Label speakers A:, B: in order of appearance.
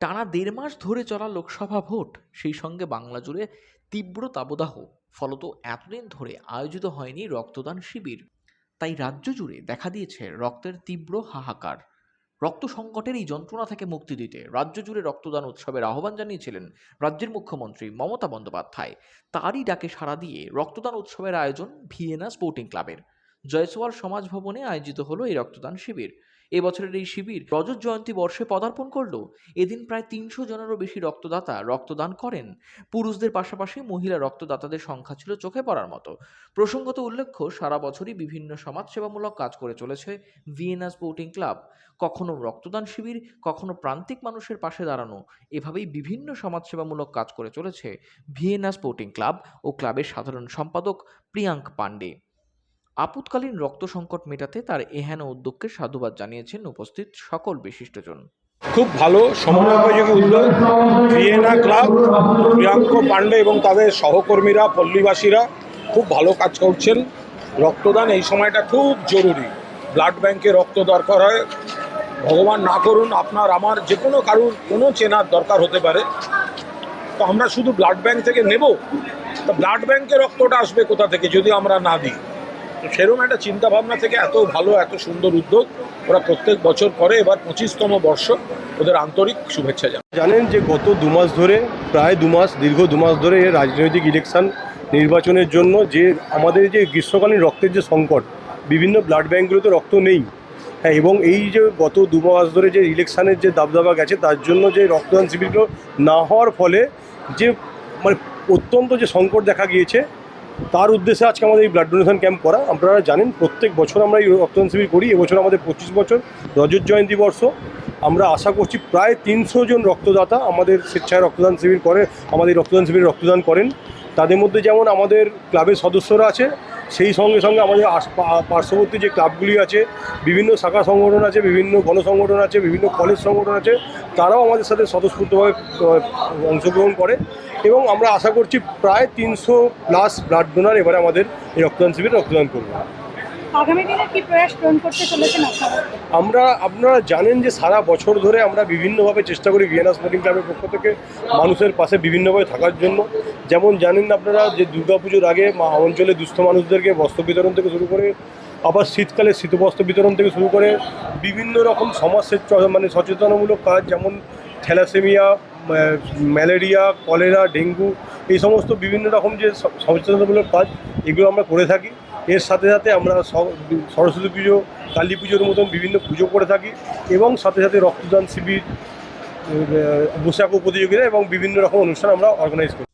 A: টানা দেড় মাস ধরে চলা লোকসভা ভোট, সেই সঙ্গে বাংলা জুড়ে তীব্র তাবদাহ ফলত এতদিন ধরে আয়োজিত হয়নি রক্তদান শিবির। তাই রাজ্য জুড়ে দেখা দিয়েছে রক্তের তীব্র হাহাকার। রক্ত সংকটের এই যন্ত্রণা থেকে মুক্তি দিতে রাজ্য জুড়ে রক্তদান উৎসবের আহ্বান জানিয়েছিলেন রাজ্যের মুখ্যমন্ত্রী মমতা বন্দ্যোপাধ্যায়। তারই ডাকে সাড়া দিয়ে রক্তদান উৎসবের আয়োজন ভিয়েনা স্পোর্টিং ক্লাবের। জয়সওয়াল সমাজ ভবনে আয়োজিত হলো এই রক্তদান শিবির। এবছরের এই শিবির রজত জয়ন্তী বর্ষে পদার্পণ করল। এদিন প্রায় তিনশো জনেরও বেশি রক্তদাতা রক্তদান করেন। পুরুষদের পাশাপাশি মহিলা রক্তদাতাদের সংখ্যা ছিল চোখে পড়ার মতো। প্রসঙ্গত উল্লেখ্য, সারা বছরই বিভিন্ন সমাজসেবামূলক কাজ করে চলেছে ভিয়েনা স্পোর্টিং ক্লাব। কখনো রক্তদান শিবির, কখনো প্রান্তিক মানুষের পাশে দাঁড়ানো। এভাবেই বিভিন্ন সমাজসেবামূলক কাজ করে চলেছে ভিয়েনা স্পোর্টিং ক্লাব ও ক্লাবের সাধারণ সম্পাদক প্রিয়াঙ্ক পান্ডে আপৎকালীন রক্ত সংকট মেটাতে তার এহেন উদ্যোগকে সাধুবাদ জানিয়েছেন উপস্থিত সকল বিশিষ্টজন।
B: খুব ভালো সমন্বয়োপযোগী উদ্যোগ। ভিয়েনা ক্লাব, প্রিয়াঙ্ক পাণ্ডে এবং তাদের সহকর্মীরা, পল্লীবাসীরা খুব ভালো কাজ করছেন। রক্তদান এই সময়টা খুব জরুরি। ব্লাড ব্যাংকে রক্ত দরকার হয়। ভগবান না করুন, আপনার, আমার যে কোনো কারুর, কোনো চেনার দরকার হতে পারে। তো আমরা শুধু ব্লাড ব্যাংক থেকে নেব। তা ব্লাড ব্যাংকে রক্তটা আসবে কোথা থেকে যদি আমরা না দিই? তো সেরকম একটা চিন্তাভাবনা থেকে এত ভালো, এত সুন্দর উদ্যোগ ওরা প্রত্যেক বছর করে। এবার পঁচিশতম বর্ষ। ওদের আন্তরিক শুভেচ্ছা জানাই।
C: জানেন যে গত দু মাস ধরে, প্রায় দু মাস, দীর্ঘ দু মাস ধরে রাজনৈতিক ইলেকশন নির্বাচনের জন্য যে আমাদের যে গ্রীষ্মকালীন রক্তের যে সংকট, বিভিন্ন ব্লাড ব্যাঙ্কগুলোতে রক্ত নেই। হ্যাঁ এবং এই যে গত দু মাস ধরে যে ইলেকশানের যে দাবদাবা গেছে, তার জন্য যে রক্তদান শিবিরগুলো না হওয়ার ফলে যে মানে অত্যন্ত যে সংকট দেখা গিয়েছে তার উদ্দেশ্যে আজকে আমাদের এই ব্লাড ডোনেশন ক্যাম্প করা। আপনারা জানেন, প্রত্যেক বছর আমরা এই রক্তদান শিবির করি। এবছর আমাদের পঁচিশ বছর রজত জয়ন্তী বর্ষ। আমরা আশা করছি প্রায় তিনশো জন রক্তদাতা আমাদের স্বেচ্ছায় রক্তদান শিবির করে, আমাদের রক্তদান শিবিরে রক্তদান করেন। তাদের মধ্যে যেমন আমাদের ক্লাবের সদস্যরা আছে সেই সঙ্গে সঙ্গে আমাদের পার্শ্ববর্তী যে ক্লাবগুলি আছে বিভিন্ন শাখা সংগঠন আছে বিভিন্ন গণসংগঠন আছে বিভিন্ন কলেজ সংগঠন আছে তারাও আমাদের সাথে স্বতঃস্ফূর্তভাবে অংশগ্রহণ করে এবং আমরা আশা করছি প্রায় তিনশো প্লাস ব্লাড ডোনার এবারে আমাদের এই রক্তদান শিবিরে রক্তদান করবে।
D: আগামী দিনে কি প্রয়াস পূরণ করতে চলেছেন আপনারা?
C: আমরা আপনারা জানেন যে সারা বছর ধরে আমরা বিভিন্নভাবে চেষ্টা করি ভিয়েনা স্পোর্টিং ক্লাবের পক্ষ থেকে মানুষের পাশে বিভিন্নভাবে থাকার জন্য। যেমন জানেন আপনারা যে দুর্গাপুজোর আগে মা অঞ্চলে দুস্থ মানুষদেরকে বস্ত্র বিতরণ থেকে শুরু করে, আবার শীতকালে শীতবস্ত্র বিতরণ থেকে শুরু করে বিভিন্ন রকম সমাজ সচে- মানে সচেতনমূলক কাজ যেমন থ্যালাসেমিয়া ম্যালেরিয়া, কলেরা, ডেঙ্গু, এই সমস্ত বিভিন্ন রকম যে সচেতনতামূলক কাজ, এগুলো আমরা করে থাকি। এর সাথে সাথে আমরা সরস্বতী পুজো, কালী পুজোর মতন বিভিন্ন পুজো করে থাকি এবং সাথে সাথে রক্তদান শিবির বৈশাখ প্রতিযোগিতা এবং বিভিন্ন রকম অনুষ্ঠান আমরা অর্গানাইজ করি।